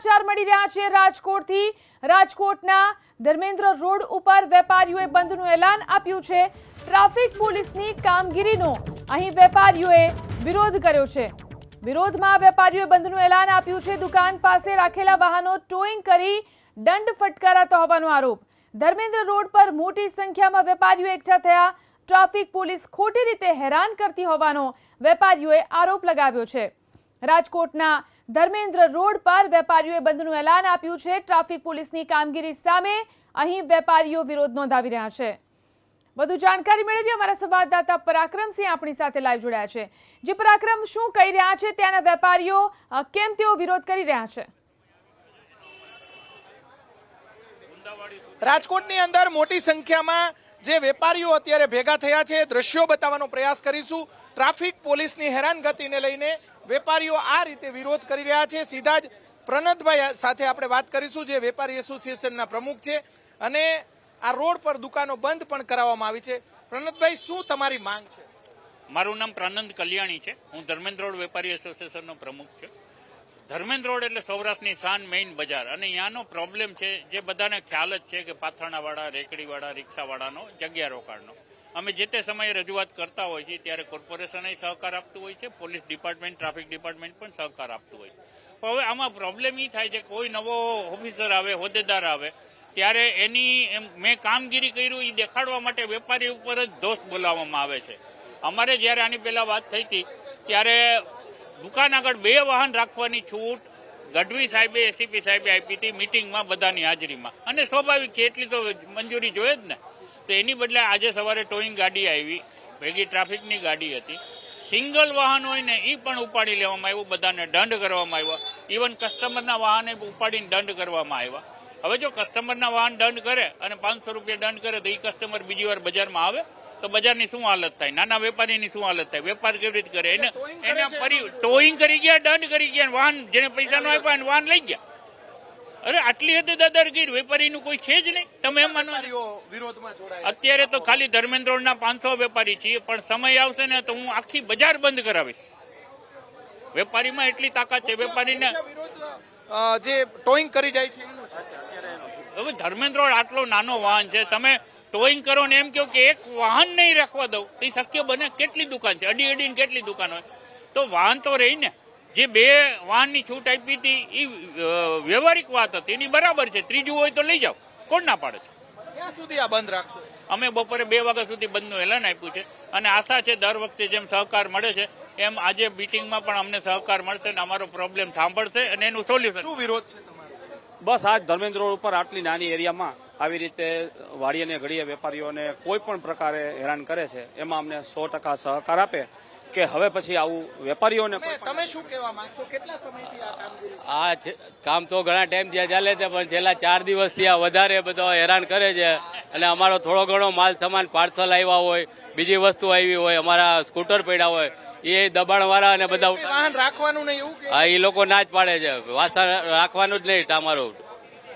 સમાચાર મળી રહ્યા છે રાજકોટથી. રાજકોટના ધર્મેન્દ્ર રોડ ઉપર વેપારીઓએ બંધનું એલાન આપ્યું છે. ટ્રાફિક પોલીસની કામગીરીનો અહીં વેપારીઓએ વિરોધ કર્યો છે. વિરોધમાં વેપારીઓએ બંધનું એલાન આપ્યું છે. દુકાન પાસે રાખેલા વાહનો ટોઈંગ કરી દંડ ફટકારાતો હોવાનો આરોપ. ધર્મેન્દ્ર રોડ પર મોટી સંખ્યામાં વેપારીઓ એકઠા થયા. ટ્રાફિક પોલીસ ખોટી રીતે હેરાન કરતી હોવાનો વેપારીઓએ આરોપ લગાવ્યો છે. રાજકોટના ધર્મેન્દ્ર રોડ પર વેપારીઓએ બંધનું એલાન આપ્યું છે. ટ્રાફિક પોલીસની કામગીરી સામે અહીં વેપારીઓ વિરોધ નોંધાવી રહ્યા છે. વધુ જાણકારી મેળવી અમારા સંવાદદાતા પરાક્રમસિંહ આપણી સાથે લાઈવ જોડાયા છે. જે પરાક્રમ, શું કહી રહ્યા છે? ત્યાંના વેપારીઓ કેમ તેઓ વિરોધ કરી રહ્યા છે? રાજકોટની અંદર મોટી સંખ્યામાં જે વેપારીઓ અત્યારે ભેગા થયા છે દ્રશ્યો બતાવવાનો પ્રયાસ કરીશું. ટ્રાફિક પોલીસની હેરાનગતિને લઈને વેપારીઓ આ રીતે વિરોધ કરી રહ્યા છે. સીધા જ પ્રનતભાઈ સાથે આપણે વાત કરીશું, જે વેપારી એસોસિએશનના પ્રમુખ છે. અને આ રોડ પર દુકાનો બંધ પણ કરાવવામાં આવી છે. પ્રનતભાઈ શું તમારી માંગ છે? મારું નામ પ્રાનંદ કલ્યાણી છે. હું ધર્મેન્દ્ર રોડ વેપારી એસોસિએશનનો પ્રમુખ છું. ધર્મેન્દ્ર રોડ એટલે સૌરાષ્ટ્રની શાન મેઇન બજાર. અને અહીંયાનો પ્રોબ્લેમ છે, જે બધાને ખ્યાલ જ છે કે પાથરણાવાળા, રેકડીવાળા, રિક્ષાવાળાનો, જગ્યા રોકાણનો. અમે જે તે સમયે રજૂઆત કરતા હોય છીએ, ત્યારે કોર્પોરેશનએ સહકાર આપતું હોય છે પોલીસ ડિપાર્ટમેન્ટ ટ્રાફિક ડિપાર્ટમેન્ટ પણ સહકાર આપતું હોય છે. પણ હવે આમાં પ્રોબ્લેમ એ થાય છે કોઈ નવો ઓફિસર આવે, હોદ્દેદાર આવે, ત્યારે એની મેં કામગીરી કર્યું એ દેખાડવા માટે વેપારી ઉપર જ દોષ બોલાવવામાં આવે છે. અમારે જ્યારે આની પહેલાં વાત થઈ હતી, ત્યારે દુકાન આગળ બે વાહન રાખવાની છૂટ ગઢવી સાહેબે એસીપી સાહેબે આપી હતી મિટિંગમાં બધાની હાજરીમાં. અને સ્વાભાવિક છે, એટલી તો મંજૂરી જોઈએ જ ને. તો એની બદલે આજે સવારે ટોઈંગ ગાડી આવી, ભેગી ટ્રાફિકની ગાડી હતી. સિંગલ વાહન હોય ને એ પણ ઉપાડી લેવામાં આવ્યું, બધાને દંડ કરવામાં આવ્યો. ઇવન કસ્ટમરના વાહને ઉપાડીને દંડ કરવામાં આવ્યા. હવે જો કસ્ટમરના વાહન દંડ કરે અને પાંચસો રૂપિયા દંડ કરે તો એ કસ્ટમર બીજી વાર બજારમાં આવે. તો બજારની શું હાલત થાય? નાના વેપારીની શું હાલત થાય? વેપાર કેવી રીતે કરે? એને એને ફરી ટોઈંગ કરી ગયા દંડ કરી ગયા વાહન જેને પૈસા ન આપ્યા વાહન લઈ ગયા. અરે આટલી હદે દાદાગીરી વેપારીનું કોઈ છે જ નહીં. તમે એમ માનો અત્યારે તો ખાલી ધર્મેન્દ્ર રોડના પાંચસો વેપારી છીએ પણ સમય આવશે ને તો હું આખી બજાર બંધ કરાવીશ. વેપારીમાં એટલી તાકાત છે વેપારીને જે ટોઈંગ કરી જાય છે છે. હવે ધર્મેન્દ્ર રોડ આટલો નાનો વાહન છે તમે ટોઈંગ કરો ને એમ કહો કે એક વાહન નહીં રાખવા દઉં. તો એ શક્ય બને કેટલી દુકાન છે? અડી અડીને કેટલી દુકાન હોય? તો વાહન તો રહી ને. જે બે વાહનની છૂટ આપી હતી એ વ્યવહારિક વાત હતી. એની બરાબર છે. ત્રીજું હોય તો લઈ જાઓ. કોણ ના પાડે છે? ક્યાં સુધી આ બંધ રાખશો? અમે બપોરે બે વાગ્યા સુધી બંધનું એલાન આપ્યું છે. અને આશા છે દર વખતે જેમ સહકાર મળે છે એમ આજે મિટિંગમાં પણ અમને સહકાર મળશે અને અમારો પ્રોબ્લેમ સાંભળશે અને એનું સોલ્યુશન શું વિરોધ છે બસ આજ ધર્મેન્દ્ર રોડ ઉપર આટલી નાની એરિયામાં આવી રીતે વાડી અને ઘડીએ વેપારીઓને કોઈ પણ પ્રકારે હેરાન કરે છે એમાં અમને સો ટકા સહકાર આપે કે હવે પછી આવું વેપારીઓને તમે શું કહેવા માંગશો? કેટલા સમયથી આ છે- કામ તો ઘણા ટાઈમ જ્યાં ચાલે છે પણ છેલ્લા ચાર દિવસથી આ વધારે બધો હેરાન કરે છે. અને અમારો થોડો ઘણો માલ સામાન પાર્સલ આવ્યા હોય બીજી વસ્તુ આવી હોય અમારા સ્કૂટર પડ્યા હોય એ દબાણવાળા અને બધા વાહન રાખવાનું નહીં એવું હા એ લોકો ના જ પાડે છે. વાસણ રાખવાનું જ નહીં તમારું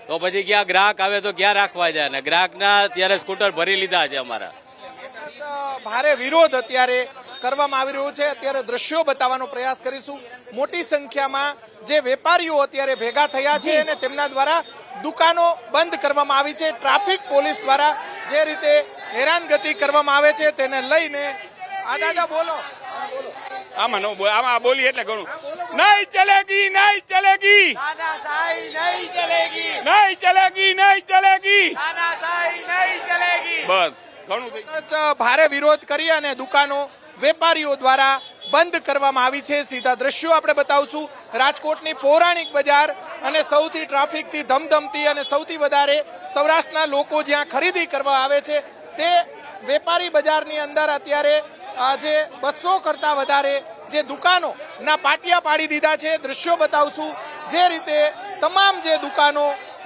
તો પછી ક્યાં ગ્રાહક આવે તો ક્યાં રાખવા જાય? ને ગ્રાહકના ત્યારે સ્કૂટર ભરી લીધા છે અમારા. અ, ભારે વિરોધ અત્યારે કરવામાં આવી રહ્યો છે. અત્યારે દ્રશ્યો બતાવવાનો પ્રયાસ કરીશું. મોટી સંખ્યામાં જે વેપારીઓ અત્યારે ભેગા થયા છે અને તેમના દ્વારા દુકાનો બંધ કરવામાં આવી છે. ટ્રાફિક પોલીસ દ્વારા જે રીતે હેરાનગતિ કરવામાં આવે છે તેને લઈને આ દાદા બોલો. હા, બોલો આમાં નો चलेगी नहीं चलेगी। ઘણું નહીં ચલેગી નહીં ચલેગી નહીં ચલેગી નહીં ચલેગી બસ ઘણું થઈ ગયું. ભારે વિરોધ કરી અને દુકાનો વેપારીઓ દ્વારા બંધ કરવામાં આવી છે. સીધા દ્રશ્યો આપણે બતાવશું. રાજકોટની પૌરાણિક બજાર અને સૌથી ટ્રાફિકથી ધમધમતી અને સૌથી વધારે સૌરાષ્ટ્રના લોકો જ્યાં ખરીદી કરવા આવે છે તે વેપારી બજારની અંદર અત્યારે આજે બસો કરતાં વધારે જે દુકાનો ના પાટિયા પાડી દીધા છે, દ્રશ્યો બતાવશું. જે રીતે તમામ જે દુકાનો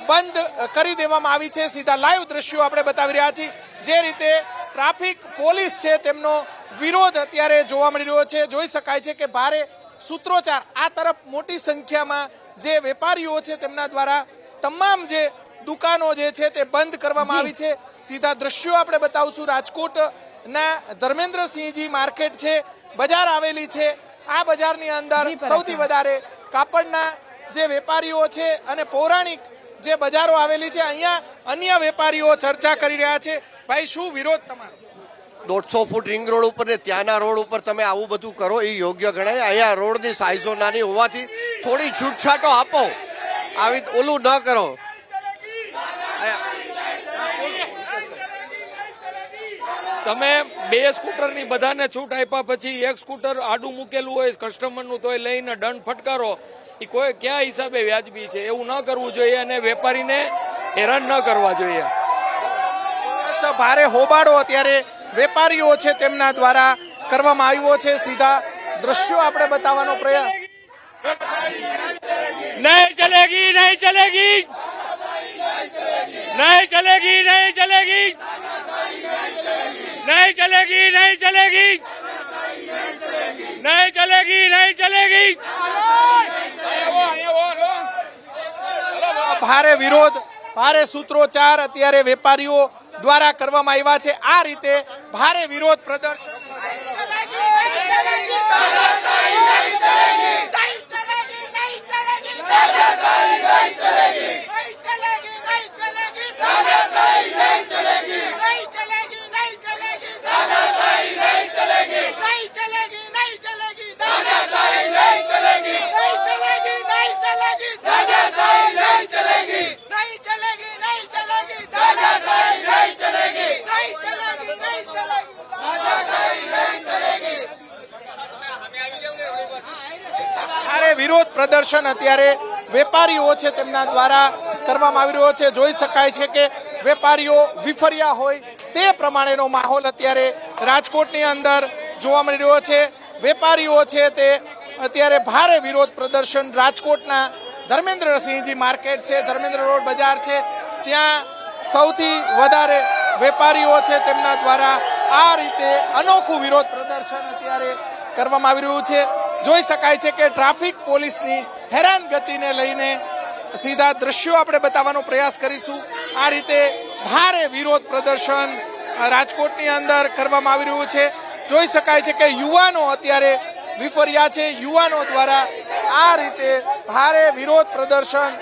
બંધ કરી દેવામાં આવી છે, સીધા લાઈવ દ્રશ્યો આપણે બતાવી રહ્યા છીએ. જે રીતે ટ્રાફિક પોલીસ છે, તેમનો વિરોધ અત્યારે જોવા મળી રહ્યો છે. જોઈ શકાય છે કે ભારે સૂત્રોચ્ચાર આ તરફ મોટી સંખ્યામાં જે વેપારીઓ છે, તેમના દ્વારા તમામ જે દુકાનો જે છે, તે બંધ કરવામાં આવી છે. સીધા દ્રશ્યો આપણે બતાવશું. રાજકોટના ધર્મેન્દ્રસિંહજી માર્કેટ છે. બજાર આવેલી છે. આ બજારની અંદર સૌથી વધારે કાપડના જે વેપારીઓ છે અને પૌરાણિક જે બજારો આવેલી છે અહીંયા અન્ય વેપારીઓ ચર્ચા કરી રહ્યા છે. ભાઈ શું વિરોધ તમારો? દોઢસો ફૂટ રિંગ રોડ ઉપર ને ત્યાંના રોડ ઉપર તમે આવું બધું કરો એ યોગ્ય ગણાય. અહીંયા રોડની સાઇઝો નાની હોવાથી થોડી છૂટછાટો આપો. આવી ઓલું ન કરો. તમે બે સ્કૂટરની બધાને છૂટ આપ્યા પછી એક સ્કૂટર આડું મૂકેલું હોય કસ્ટમરનું તોય લઈને દંડ ફટકારો. એ કોઈ કયા હિસાબે વ્યાજબી છે? એવું ન કરવું જોઈએ અને વેપારીને હેરાન ન કરવા જોઈએ. બસ ભારે હોબાળો અત્યારે વેપારીઓ છે તેમના દ્વારા કરવામાં આવ્યો છે. સીધા દ્રશ્યો આપણે બતાવવાનો પ્રયાસ. નહીં ચલેગી નહીં ચલેગી. નહીં ચલેગી નહીં ચલેગી. नहीं चलेगी नहीं चलेगी नहीं चलेगी नहीं चलेगी ભારે વિરોધ ભારે સૂત્રોચ્ચાર અત્યારે વેપારીઓ દ્વારા કરવામાં આવ્યા છે. આ રીતે ભારે વિરોધ પ્રદર્શન. નહીં ચલેગી નહીં ચલેગી નહીં ચલેગી નહીં ચલેગી નહીં ચલેગી. પ્રદર્શન અત્યારે વેપારીઓ છે તેમના દ્વારા કરવામાં આવી રહ્યો છે. જોઈ શકાય છે કે વેપારીઓ વિફર્યા હોય તે પ્રમાણેનો માહોલ અત્યારે રાજકોટની અંદર જોવા મળી રહ્યો છે. વેપારીઓ છે તે અત્યારે ભારે વિરોધ પ્રદર્શન રાજકોટના ધર્મેન્દ્રસિંહજી માર્કેટ છે, ધર્મેન્દ્ર રોડ બજાર છે. ત્યાં સૌથી વધારે વેપારીઓ છે તેમના દ્વારા આ રીતે અનોખું વિરોધ પ્રદર્શન અત્યારે કરવામાં આવી રહ્યું છે. જોઈ શકાય છે કે ટ્રાફિક પોલીસની હેરાનગતિને લઈને સીધા દ્રશ્યો આપણે બતાવવાનો પ્રયાસ કરીશું. આ રીતે ભારે વિરોધ પ્રદર્શન રાજકોટની અંદર કરવામાં આવી રહ્યું છે. જોઈ શકાય છે કે યુવાનો અત્યારે વિફર્યા છે. યુવાનો દ્વારા આ રીતે ભારે વિરોધ પ્રદર્શન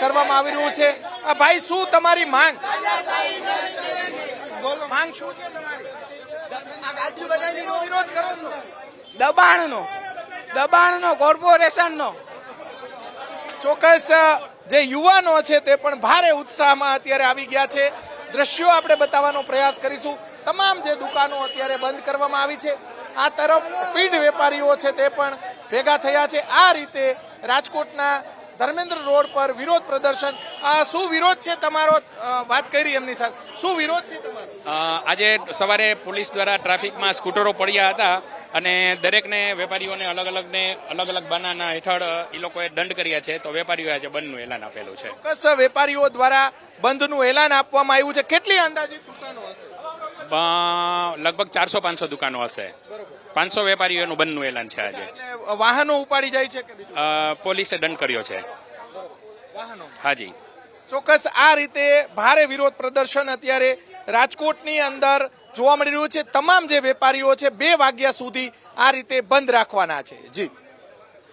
કરવામાં આવી રહ્યું છે. આ ભાઈ શું તમારી માંગ? માંગ શું છે તમારી? વિરોધ કરો છો? દબાણનો. દબાણનો, કોર્પોરેશનનો. ચોક્કસ, જે યુવાનો છે તે પણ ભારે ઉત્સાહમાં અત્યારે આવી ગયા છે. દ્રશ્યો આપણે બતાવવાનો પ્રયાસ કરીશું. તમામ જે દુકાનો અત્યારે બંધ કરવામાં આવી છે. આ તરફ પીઢ વેપારીઓ છે તે પણ ભેગા થયા છે. આ રીતે રાજકોટના ધર્મેન્દ્ર રોડ પર વિરોધ પ્રદર્શન. આ શું વિરોધ છે તમારો? વાત કરી એમની સાથે. શું વિરોધ છે તમારો? આજે સવારે પોલીસ દ્વારા ટ્રાફિકમાં સ્કૂટરો પડ્યા હતા અને દરેકને વેપારીઓને અલગ અલગને અલગ અલગ બનાના હેઠળ એ લોકોએ દંડ કર્યા છે. તો વેપારીઓએ આજે બંધનું એલાન આપેલું છે. ચોક્કસ વેપારીઓ દ્વારા બંધનું એલાન આપવામાં આવ્યું છે. કેટલી અંદાજિત લગભગ ચારસો પાંચસો દુકાનો હશે. પાંચસો વેપારીઓનું બંધનું એલાન છે આજે. વાહનો ઉપાડી જાય છે પોલીસે દંડ કર્યો છે. વાહનો? હાજી. ચોક્કસ આ રીતે ભારે વિરોધ પ્રદર્શન અત્યારે રાજકોટની અંદર જોવા મળી રહ્યું છે. તમામ જે વેપારીઓ છે બે વાગ્યા સુધી આ રીતે બંધ રાખવાના છે. જી.